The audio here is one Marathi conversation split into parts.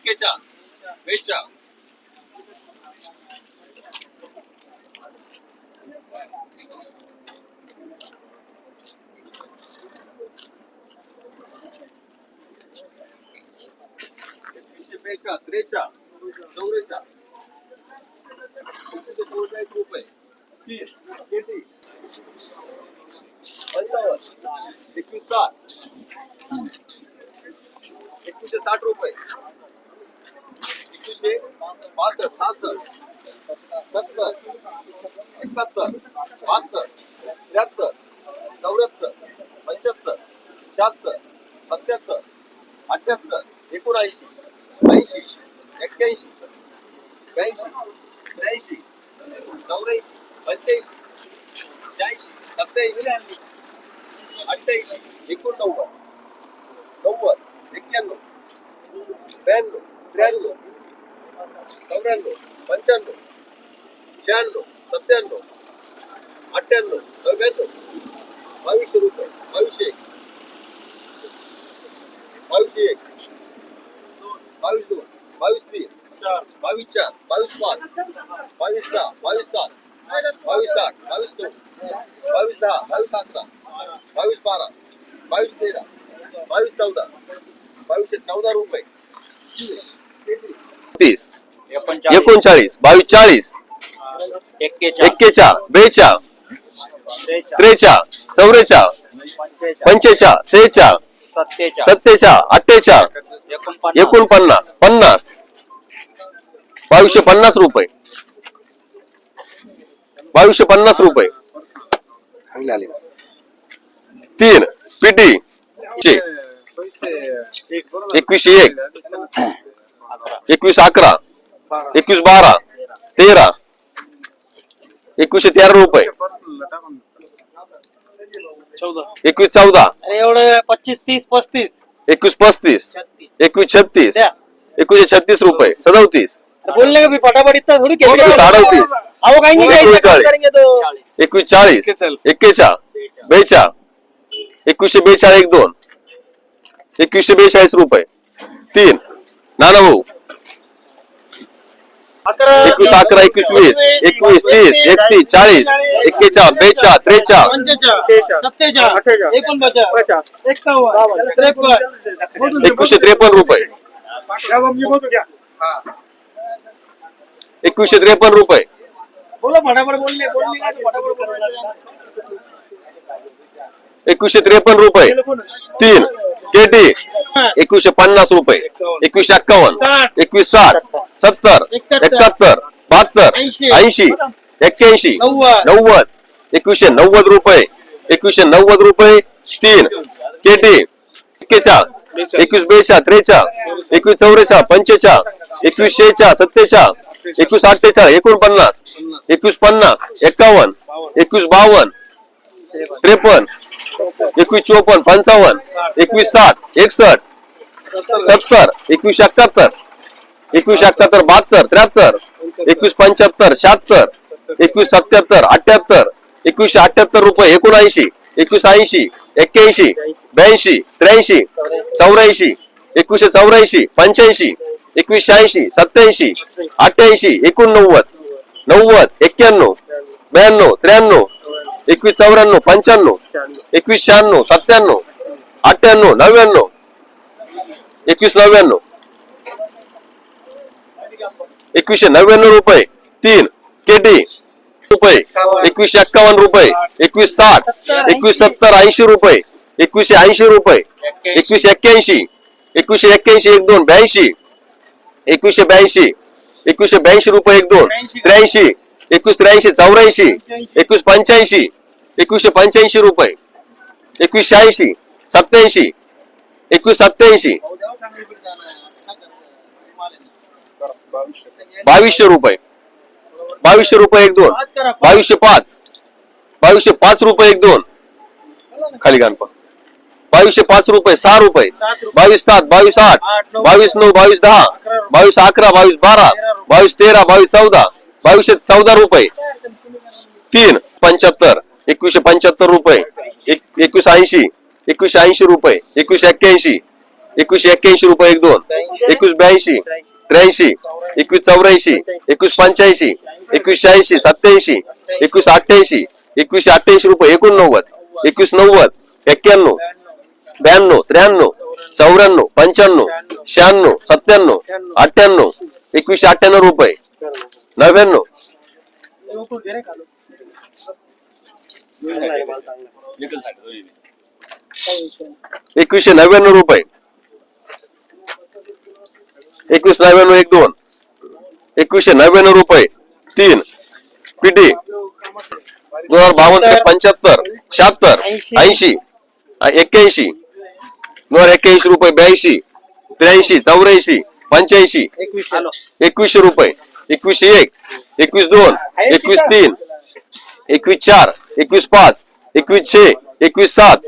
एक्केचाळ बेचाळ एकवीसशे बेचाळ त्रेचाळ चौवेचाळ एकवीसशे चौवेचाळीस रुपये तीस किती पंचावन्न एकवीस साठ। एकवीसशे साठ रुपये। एकवीसशे पासष्ट सहासष्ट सत्तर एकाहत्तर बहात्तर त्र्याहत्तर चौऱ्याहत्तर पंच्याहत्तर शहात्तर सत्याहत्तर अठ्याहत्तर एकोणऐंशी ऐंशी एक्क्याऐंशी ब्याऐंशी त्र्याऐंशी चौऱ्याऐंशी पंच्याऐंशी शहाऐंशी सत्याऐंशी अठ्ठ्याऐंशी एकोणनव्वद नव्वद एक्क्याण्णव ब्याण्णव त्र्याण्णव चौऱ्याण्णव पंच्याण्णव शहाण्णव सत्त्याण्णव अठ्ठ्याण्णव नव्याण्णव बावीसशे रुपये बावीसशे एक. बावीसशे एक. बावीस दोन बावीस तीन बावीस चार बावीस पाच बावीस सहा बावीस सात बावीस आठ बावीस नऊ बावीस दहा बावीस अकरा बावीस बारा बावीस तेरा बावीस चौदा बावीसशे चौदा रुपये. तीस. एकोणचाळीस. बावीस चाळीस एक्केचाळ. बेचाळ. त्रेचाळ. चौरेचाळ. पंचेचाळ. सेचाळ. सत्तेचाळ. अठ्ठेचाळ. एकोणपन्नास. पन्नास. बावीसशे पन्नास रुपये. बावीसशे पन्नास रुपये. तीन. पिटी. चे. एकवीसशे एक. एकवीस अकरा. एकवीस बारा. तेरा. एकवीसशे तेरा रुपये. एकवीस चौदा. अरे एवढं पच्चीस तीस पस्तीस. एकवीस पस्तीस. एकवीस छत्तीस. द्या. एकवीसशे छत्तीस रुपये. सदोतीस. अरे बोलले का मी फटाफट इतना थोडी केली एकवीस अडतीस. अहो काही नाही करेंगे तो. एकवीस चाळीस. एक्केचाळ बेचाळ एकवीसशे बेचाळ एक दोन. एकवीसशे बेचाळीस रुपये. तीन. नाना भाऊ. एकवीस अकरा एकवीस वीस एकवीस तीस एकतीस चाळीस एक्केचाळ बेचाळ त्रेचाळ एकवीसशे त्रेपन्न रुपये. एकवीसशे त्रेपन्न रुपये. बोला फटाफट बोलले बोलले का तो फटाफट बोलले. एकवीसशे त्रेपन्न रुपये. तीन. केटी एकवीसशे पन्नास रुपये. एकवीसशे एक्कावन्न. एकवीस साठ. सत्तर. एकाहत्तर. बहात्तर. ऐंशी. एक्क्याऐंशी. नव्वद. एकवीसशे नव्वद रुपये. एकवीसशे नव्वद रुपये. तीन. केटी एक्केचाळ. एकवीस बेचाळ. त्रेचाळ. एकवीस चौरेचाळ. पंचेचाळ. एकवीस शेचाळ. सत्तेचाळ. एकवीस अठ्ठेचाळ. एकोणपन्नास. एकवीस पन्नास. एक्कावन्न एकवीस बावन्न. त्रेपन्न. एकवीस चोपन्न पंचावन्न एकवीस साठ एकसष्ट सत्तर एकवीस एकाहत्तर एकवीस एकाहत्तर बहात्तर त्र्याहत्तर एकवीस पंच्याहत्तर शहात्तर एकवीस सत्याहत्तर अठ्याहत्तर एकवीसशे अठ्याहत्तर रुपये एकोणऐंशी एकवीस ऐंशी एक्क्याऐंशी ब्याऐंशी त्र्याऐंशी चौऱ्याऐंशी एकवीसशे चौऱ्याऐंशी पंच्याऐंशी एकवीस शहाऐंशी सत्याऐंशी अठ्ठ्याऐंशी एकोणनव्वद नव्वद एक्क्याण्णव ब्याण्णव त्र्याण्णव एकवीस चौऱ्याण्णव पंच्याण्णव एकवीस शहाण्णव सत्त्याण्णव अठ्ठ्याण्णव नव्याण्णव एकवीस नव्याण्णव एकवीसशे नव्याण्णव रुपये तीन केटी रुपये एकवीसशे एक्कावन्न रुपये एकवीस साठ एकवीस सत्तर ऐंशी रुपये एकवीसशे ऐंशी रुपये एकवीसशे एक्क्याऐंशी एकवीसशे एक्क्याऐंशी एक दोन ब्याऐंशी एकवीसशे ब्याऐंशी एकवीसशे ब्याऐंशी रुपये एक दोन त्र्याऐंशी एकवीस त्र्याऐंशी चौऱ्याऐंशी एकवीस पंच्याऐंशी एकवीसशे पंच्याऐंशी रुपये एकवीसशे ऐंशी सत्याऐंशी एकवीस सत्याऐंशी बावीसशे रुपये. बावीसशे रुपये एक दोन. बावीसशे पाच. बावीसशे पाच रुपये एक दोन. खाली गाणपा बावीसशे पाच रुपये सहा रुपये. बावीस सात बावीस आठ. बावीस नऊ बावीस दहा. बावीस अकरा बावीस बारा. बावीस तेरा बावीस चौदा. बावीसशे चौदा रुपये. तीन पंच्याहत्तर. एकवीसशे पंच्याहत्तर रुपये एकवीस ऐंशी एकवीसशे ऐंशी रुपये एकवीसशे एक्क्याऐंशी एकवीसशे एक्क्याऐंशी रुपये एक दोन एकवीस ब्याऐंशी त्र्याऐंशी एकवीस चौऱ्याऐंशी एकवीस पंच्याऐंशी एकवीस शहाऐंशी सत्याऐंशी एकवीस अठ्ठ्याऐंशी एकवीसशे अठ्ठ्याऐंशी रुपये एकोणनव्वद एकवीस नव्वद एक्क्याण्णव ब्याण्णव त्र्याण्णव चौऱ्याण्णव पंच्याण्णव शहाण्णव सत्त्याण्णव अठ्ठ्याण्णव एकवीसशे अठ्ठ्याण्णव रुपये नव्याण्णव. एकवीसशे नव्याण्णव रुपये. एकवीस नव्याण्णव एक दोन. एकवीसशे नव्याण्णव रुपये. तीन. पिटी दोन हजार बावन्न पंच्याहत्तर. शहात्तर. ऐंशी. एक्क्याऐंशी. दोन हजार एक्क्याऐंशी रुपये ब्याऐंशी. त्र्याऐंशी चौऱ्याऐंशी पंच्याऐंशी. एकवीसशे रुपये. एकवीसशे एक. एकवीस दोन. एकवीस तीन. एकवीस चार एकवीस पाच एकवीस छे एकवीस सात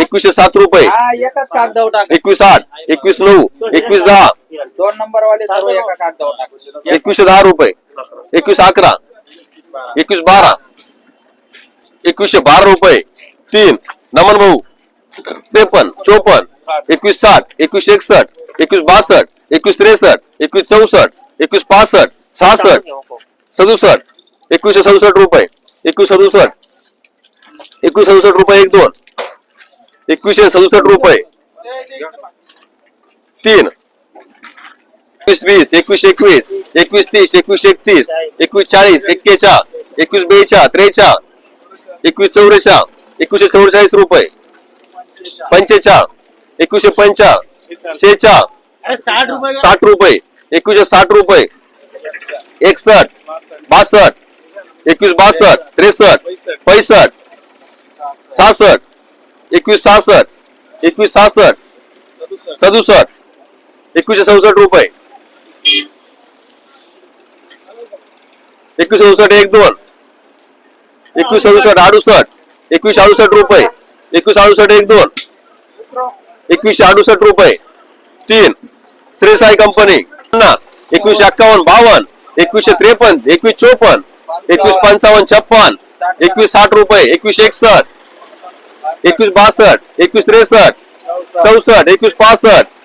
एकवीसशे सात रुपये. हा एकाच कागदावर टाक. एकवीस आठ एकवीस नऊ एकवीस दहा. दोन नंबर वाले सर्व. एका कागदावर टाक. एकवीसशे दहा रुपये. एकवीस अकरा एकवीस बारा एकवीसशे बारा रुपये. तीन नमन भाऊ त्रेपन्न चोपन्न एकवीस साठ एकवीस एकसष्ट एकवीस बासष्ट एकवीस त्रेसष्ट एकवीस चौसष्ट एकवीस पासष्ट सहासष्ट सदुसष्ट एकवीसशे सदुसष्ट रुपये. एकवीस सदुसष्ट. एकवीस सदुसष्ट रुपये एक दोन. एकवीसशे सदुसष्ट रुपये. तीन. एकवीस वीस एकवीस एकवीस एकवीस तीस एकवीस एकतीस एकवीस चाळीस एक्केचाळ एकवीस बेचाळ त्रेचाळ एकवीस चौवेचाळ एकवीसशे चौवेचाळीस रुपये. पंचेचाळ एकवीसशे पंचाळ शेचाळ साठ रुपये साठ रुपये. एकवीसशे साठ रुपये. एकसष्ट बासष्ट एकवीस बासष्ट त्रेसष्ट पैसष्ट सहासष्ट एकवीस सहासष्ट एकवीस सहासष्ट सदुसष्ट एकवीसशे चौसष्ट रुपये. एकवीस चौसष्ट एक दोन एकवीस सदुसष्ट अडुसष्ट एकवीस अडुसष्ट रुपये एकवीस अडुसष्ट एक दोन एकवीसशे अडुसष्ट रुपये तीन श्रेसाई कंपनी पन्नास एकवीसशे एक्कावन्न बावन्न एकवीसशे त्रेपन्न एकवीस चोपन्न एकवीस पंचावन्न छप्पन एकवीस साठ रुपये एकवीस एकसठ एकवीस बासष्ट एकवीस त्रेसष्ट चौसष्ट एकवीस पासष्ट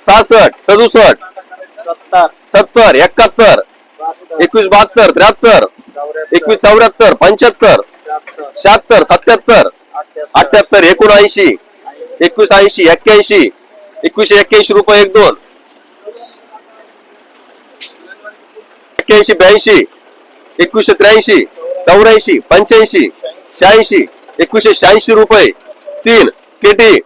सहासष्ट सदुसष्ट सत्तर सत्तर एकाहत्तर एकवीस बहात्तर त्र्याहत्तर एकवीस चौऱ्याहत्तर पंच्याहत्तर शहात्तर सत्याहत्तर अठ्याहत्तर एकोणऐंशी एकवीस ऐंशी एक्क्याऐंशी एकवीसशे एक्क्याऐंशी रुपये एक दोन एक्क्याऐंशी ब्याऐंशी एकवीसशे त्र्याऐंशी चौऱ्याऐंशी पंच्याऐंशी शहाऐंशी एकवीसशे शहाऐंशी रुपये. तीन केटी